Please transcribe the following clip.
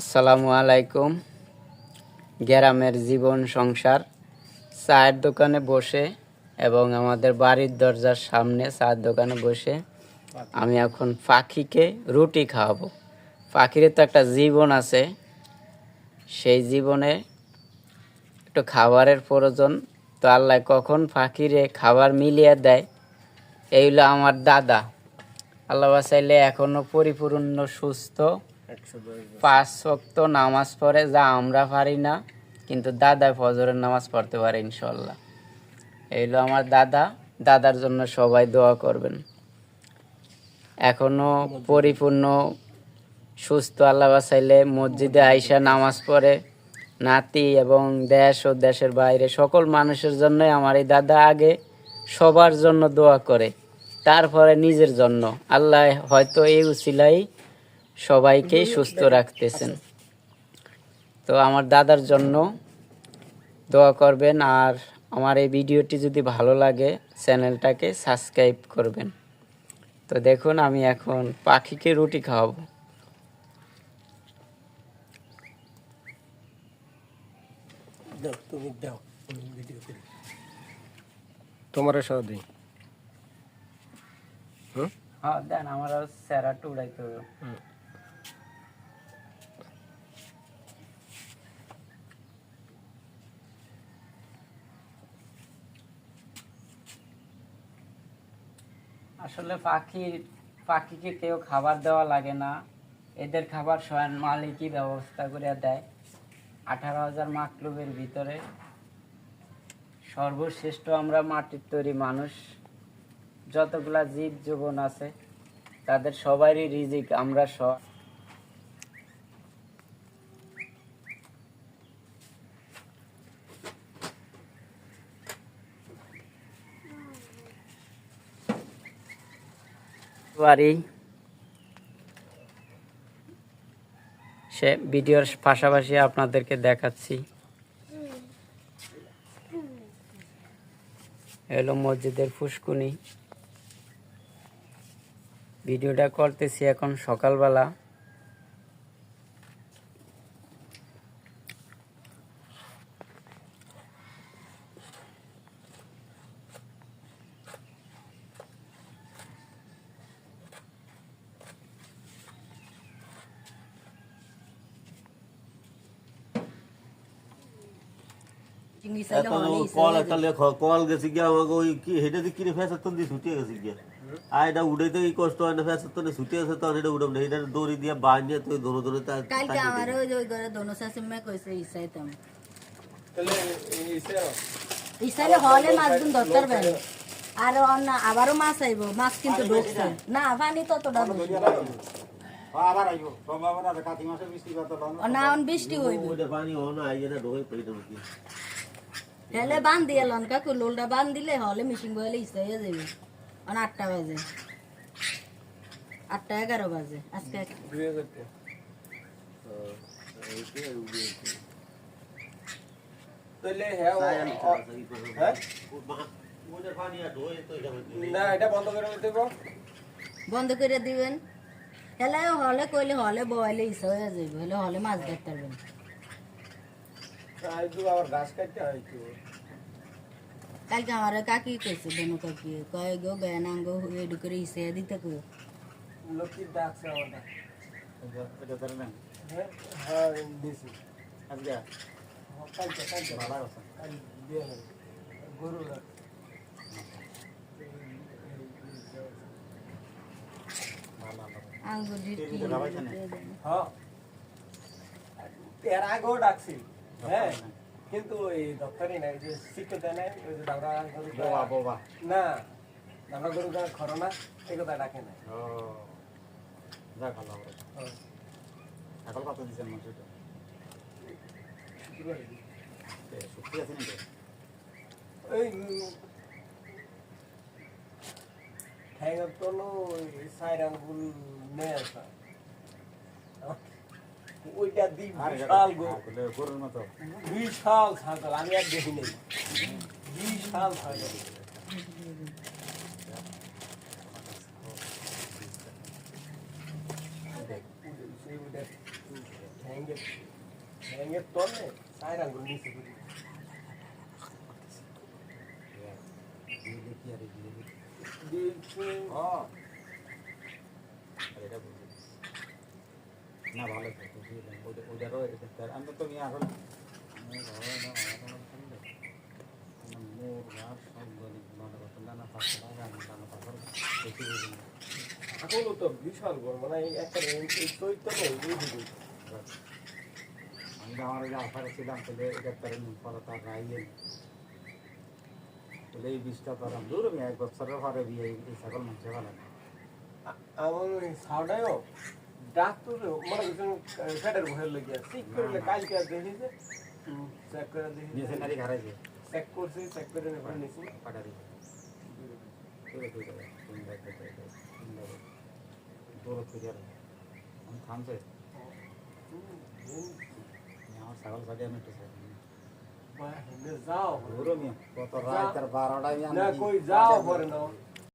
আসসালামু আলাইকুম। গ্রামের জীবন সংসার, চায়ের দোকানে বসে এবং আমাদের বাড়ির দরজার সামনে চায়ের দোকানে বসে আমি এখন পাখিকে রুটি খাওয়াবো। পাখির তো একটা জীবন আছে, সেই জীবনে একটু খাবারের প্রয়োজন। তো আল্লাহ কখন পাখিরে খাবার মিলিয়ে দেয়, এই হলো আমার দাদা। আল্লাহ চাইলে এখনও পরিপূর্ণ সুস্থ। পাঁচ ওয়াক্ত নামাজ পড়ে যা আমরা পারি না, কিন্তু দাদা ফজরের নামাজ পড়তে পারে ইনশাল্লাহ এই হলো আমার দাদা, দাদার জন্য সবাই দোয়া করবেন। এখনও পরিপূর্ণ, সুস্থ, আল্লাহ চাইলে মসজিদে আইসা নামাজ পড়ে। নাতি এবং দেশ ও দেশের বাইরে সকল মানুষের জন্যই আমার এই দাদা আগে সবার জন্য দোয়া করে, তারপরে নিজের জন্য। আল্লাহ হয়তো এই উসিলাই সবাইকেই সুস্থ রাখতেছেন। তো আমার দাদার জন্য দোয়া করবেন আর আমার এই ভিডিওটি যদি ভালো লাগে চ্যানেলটাকে সাবস্ক্রাইব করবেন। তো দেখুন আমি এখন পাখিকে রুটি খাওয়াবো। দাও তুমি দাও আমি ভিডিও করি তোমার সহ দিই। হ্যাঁ দেন আমার স্যারা টুড়াইতে হবে আসলে পাখির পাখিকে কেউ খাবার দেওয়া লাগে না। এদের খাবার স্বয়ং মালিকই ব্যবস্থা করে দেয়। আঠারো হাজার মাকলুবের ভিতরে সর্বশ্রেষ্ঠ আমরা মাটির তৈরি মানুষ। যতগুলা জীব জীবন আছে, তাদের সবারই রিজিক আমরা বাড়ি। সে ভিডিওর পাশাপাশি আপনাদেরকে দেখাচ্ছি। এলো মসজিদের ফুসকুনি। ভিডিওটা করতেছি এখন সকালবেলা। কল একটা লেখ কল গেছে গিয়া আমাকে ওই কি হেঁটে দিয়ে কিনে ফেসার তো দিয়ে ছুটে গেছে গিয়া। আর এটা উড়াইতে এই কষ্ট হয় না ফেসার তো ছুটে গেছে তখন এটা উড়াম না। এটা দড়ি দিয়ে বাঁধিয়ে তো দৌড়ে দৌড়ে তার কালকে আমারও ওই ঘরে দোনো শাশুমা কইছে ইসাইতাম তাহলে ইসে ইসাইলে হলে মাছ দিন দরকার বের আর অন্য আবারও মাছ আইব মাছ কিন্তু ঢুকছে না পানি ততটা বেশি। না অন বৃষ্টি হইব। ওইটা পানি হো না আইয়ে না ঢোকে পেটে ঢুকি হেলে বান দিয়ে লনকা কুলোলটা বান দিলে হলে মিশিং বইলে ইসাই হয়ে যাবে অন আটটা বাজে আটটা এগারো বাজে আজকে তাহলে হ্যাঁ না এটা বন্ধ করে দেবো বন্ধ করে দিবেন হেলে হলে কইলে হলে বইলে ইসা হয়ে যাবে হলে হলে মাছ ধরতে পারবেন আজ আবার ঘাস কাটতে হয় একটু কালকে আমার কাকি কইছে বেনু কাকি কয় গো বেনাঙ্গ এডু করে ইসে দিতে কো লক্ষ্মীর ডাকছে আমাদের হ্যাঁ হ্যাঁ দিছি কালকে কালকে কাল দিয়ে দেবে। গরু রাখ। আঙ্গুর দিতে হ্যাঁ এর আগেও ডাকছি হ্যাঁ কিন্তু ওই দপ্তরে নাই যে শিক্ষিত নাই ওই যে দাবরা গরু না দাবরা গরু গাঁ খরো না এই কথা ডাকে না হ্যাঁ। কি করে? ওই উম, ঠ্যাঙের তলু ওই সাইড আঙ্গুল নেই আসা ওইটা দি বিশাল গো। বিশাল ছাগল আমি আর দেখি নেই। বিশাল ছাগল। সেই ওইটা ঠ্যাং হ্যাঙ্গে হ্যাঙ্গে তলে চার আঙ্গুল নিচে না ভালো ওদের ওদেরও আমি তো নিয়ে আসলে এখনও তো বিশাল বড় মানে একটা এই- দিকে আমি আমার যে আশারে ছিলাম তাহলে এটা তার পরে তার রাইয়ে তাহলে এই বিষটা তার দূর আমি এক বছরের পরে বিয়ে এই ছাগল মাংস ভালো আমার ওই সাউডায়ও ডাক্তার মনে করছেন ফ্যাটের ভয়ের লেগে চেক করলে কালকে আর দেখেছে চেক করে নিয়েছে দেখেছে নারী ঘাড়াইছে চেক করছে চেক করে নেবার নিছি পাটা দিছে দূরে তুই দেবে তিন ব্যাগ দেবে তিন ব্যাগ দূরে তুই দেবে আমি থামছে আমার ছাগল কাটিয়ে আমি একটু যাও দূরে মিয়া কত রাত আর বারোটায় না কই যাও পরে না